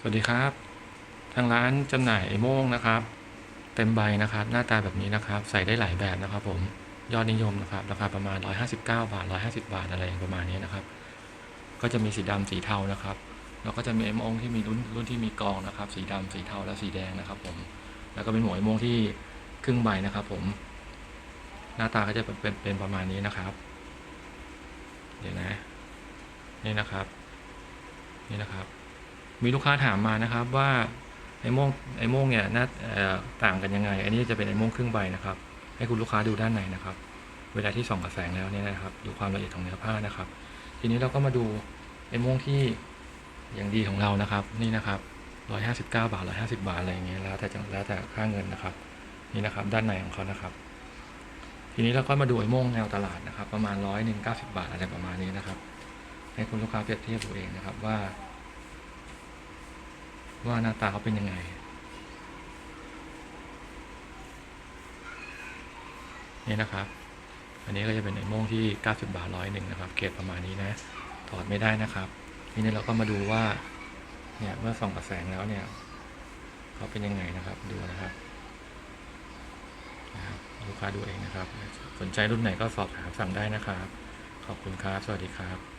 สวัสดีครับ ทางร้านจำหน่ายไอโม่งนะครับ เต็มใบนะครับ หน้าตาแบบนี้นะครับ ใส่ได้หลายแบบนะครับ ผมยอดนิยมนะครับราคาประมาณ 159 บาท 150 บาทอะไรประมาณนี้นะครับ ก็จะมีสีดำสีเทานะครับแล้วก็จะมีไอโม่งที่มีรุ่นรุ่นที่มีกรองนะครับ สีดำสีเทาและสีแดงนะครับ ผม แล้วก็เป็นหัวไอโม่งที่ครึ่งใบนะครับ ผม หน้าตาก็จะเป็นเป็นประมาณนี้นะครับ เดี๋ยวนะ นี่นะครับ นี่นะครับ มีลูกค้าถามมานะครับว่าไอ้โม่งไอ้โม่งเนี่ยหน้าต่างกันยังไง อันนี้จะเป็นไอ้โม่งครึ่งใบนะครับ ให้คุณลูกค้าดูด้านในนะครับ เวลาที่ส่องกับแสงแล้วเนี่ยนะครับ ดูความละเอียดของเนื้อผ้านะครับ ทีนี้เราก็มาดูไอ้โม่งที่อย่างดีของเรานะครับ นี่นะครับร้อยห้าสิบเก้าบาทร้อยห้าสิบาทอะไรอย่างเงี้ยแล้วแต่แล้วแต่ค่าเงินนะครับ นี่นะครับ ด้านในของเขานะครับ ทีนี้เราก็มาดูไอ้โม่งแนวตลาดนะครับ ประมาณร้อยหนึ่งเก้าสิบาทอะไรประมาณนี้นะครับ ให้คุณลูกค้าเปรียบเทียบดูเองนะครับว่า ว่าหน้าตาเขาเป็นยังไง นี่นะครับ อันนี้ก็จะเป็นไอ้โม่งที่ 90 บาทร้อยหนึ่งนะครับ เกรดประมาณนี้นะ ถอดไม่ได้นะครับทีนี้เราก็มาดูว่า เนี่ยเมื่อส่องกับแสงแล้วเนี่ยเขาเป็นยังไงนะครับ ดูนะครับนะครับลูกค้าดูเองนะครับ สนใจรุ่นไหนก็สอบถามสั่งได้นะครับ ขอบคุณครับ สวัสดีครับ